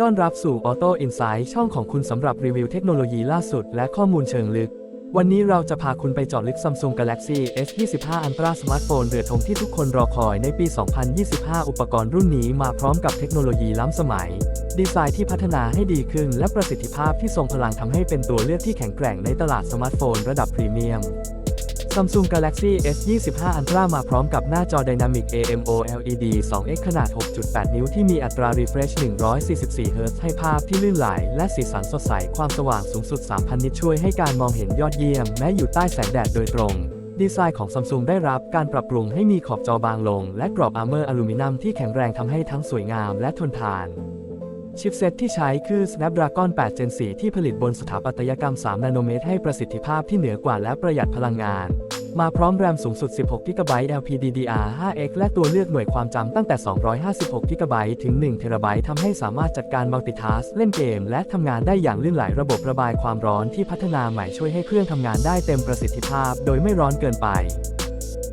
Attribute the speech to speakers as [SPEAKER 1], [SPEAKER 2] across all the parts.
[SPEAKER 1] ต้อนรับสู่ Auto Insight ช่องของคุณสำหรับรีวิวเทคโนโลยีล่าสุดและข้อมูลเชิงลึก วันนี้เราจะพาคุณไปเจาะลึก Samsung Galaxy S25 Ultra สมาร์ทโฟนเรือธงที่ทุกคนรอคอยในปี 2025 อุปกรณ์รุ่นนี้มาพร้อมกับเทคโนโลยีล้ำสมัย ดีไซน์ที่พัฒนาให้ดีขึ้น และประสิทธิภาพที่ทรงพลังทำให้เป็นตัวเลือกที่แข็งแกร่งในตลาดสมาร์ทโฟนระดับพรีเมียม Samsung Galaxy S25 Ultra มาพร้อมกับหน้าจอ Dynamic AMOLED 2X ขนาด 6.8 นิ้วที่มีอัตรา refresh 144 Hz ให้ภาพที่ลื่นไหล และสีสันสดใส ความสว่างสูงสุด 3,000 นิตช่วยให้การมองเห็นยอดเยี่ยม แม้อยู่ใต้แสงแดดโดยตรง ดีไซน์ของ Samsung ได้รับการปรับปรุงให้มีขอบจอบางลง และกรอบอาร์เมอร์อลูมิเนียมที่แข็งแรงทำให้ทั้งสวยงามและทนทาน ชิปเซตที่ใช้คือ Snapdragon 8 Gen 4 ที่ผลิตบนสถาปัตยกรรม 3 นาโนเมตร ให้ประสิทธิภาพที่เหนือกว่าและประหยัดพลังงาน มาพร้อมแรมสูงสุด 16 GB LPDDR5X และตัวเลือกหน่วยความจำตั้งแต่ 256 GB ถึง 1 TB ทำให้สามารถจัดการ Multitask เล่นเกม และทำงานได้อย่างลื่นไหลระบบระบายความร้อนที่พัฒนาใหม่ช่วยให้เครื่องทำงานได้เต็มประสิทธิภาพ โดยไม่ร้อนเกินไป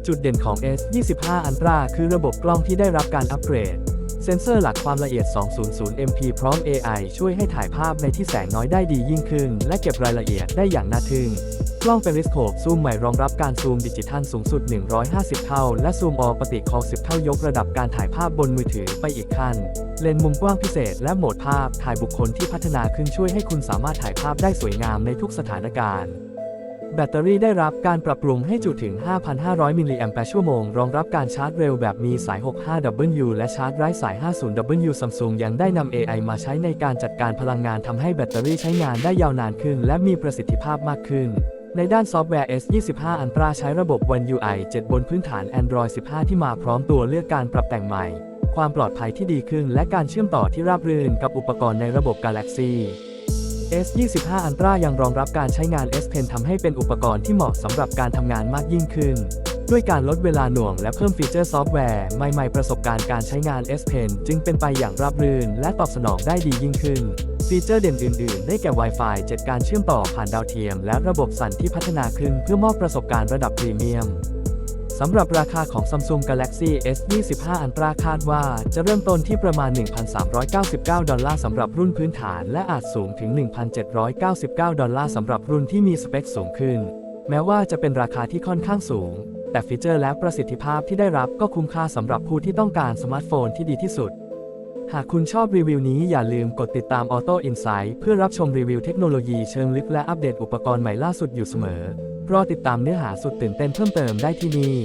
[SPEAKER 1] จุดเด่นของ S25 Ultra คือระบบกล้องที่ได้รับการอัปเกรด เซ็นเซอร์หลักความละเอียด 200 MP พร้อม AI ช่วยให้ถ่ายภาพในที่แสงน้อยได้ดียิ่งขึ้น และเก็บรายละเอียดได้อย่างน่าทึ่ง กล้องเป็นริสโคปซูมใหม่รองรับการซูมดิจิทัลสูงสุด 150 เท่า และซูมออปติคอล10 เท่ายกระดับการถ่ายภาพบนมือถือไปอีกขั้น เลนส์มุมกว้างพิเศษ และโหมดภาพถ่ายบุคคลที่พัฒนาขึ้นช่วยให้คุณสามารถถ่ายภาพได้สวยงามในทุกสถานการณ์ แบตเตอรี่ได้รับการปรับปรุงให้จุถึง 5,500 มิลลิแอมป์ชั่วโมง รองรับการชาร์จเร็วแบบมีสาย 65W และชาร์จไร้สาย 50W Samsung ยังได้นำ AI มาใช้ในการจัดการพลังงานทำให้แบตเตอรี่ใช้งานได้ยาวนานขึ้น และมีประสิทธิภาพมากขึ้น ในด้านซอฟต์แวร์ S25 Ultra ใช้ระบบ One UI 7 บนพื้นฐาน Android 15 ที่มาพร้อมตัวเลือกการปรับแต่งใหม่ ความปลอดภัยที่ดีขึ้น และการเชื่อมต่อที่ราบรื่นกับอุปกรณ์ในระบบ Galaxy S25 Ultra ยังรองรับการใช้งาน S Pen ทำให้เป็นอุปกรณ์ที่เหมาะสำหรับการทำงานมากยิ่งขึ้น ด้วยการลดเวลาหน่วงและเพิ่มฟีเจอร์ซอฟต์แวร์ใหม่ๆประสบการณ์การใช้งาน S Pen จึงเป็นไปอย่างราบรื่น และตอบสนองได้ดียิ่งขึ้น ฟีเจอร์เด่นอื่น ๆ ได้แก่ Wi-Fi 7 การเชื่อมต่อผ่านดาวเทียม และระบบสั่นที่พัฒนาขึ้นเพื่อมอบประสบการณ์ระดับพรีเมียม สำหรับราคาของ Samsung Galaxy S25 Ultra คาดว่าจะเริ่มต้นที่ประมาณ 1,399 ดอลลาร์สำหรับรุ่นพื้นฐาน และอาจสูงถึง 1,799 ดอลลาร์สำหรับรุ่นที่มีสเปคสูงขึ้น แม้ว่าจะเป็นราคาที่ค่อนข้างสูง แต่ฟีเจอร์และประสิทธิภาพที่ได้รับก็คุ้มค่าสำหรับผู้ที่ต้องการสมาร์ทโฟนที่ดีที่สุด หากคุณชอบรีวิวนี้อย่าลืมกดติดตาม Auto Insight เพื่อรับชมรีวิวเทคโนโลยีเชิงลึกและอัปเดตอุปกรณ์ใหม่ล่าสุดอยู่เสมอ รอติดตามเนื้อหาสุดตื่นเต้นเพิ่มเติมได้ที่นี่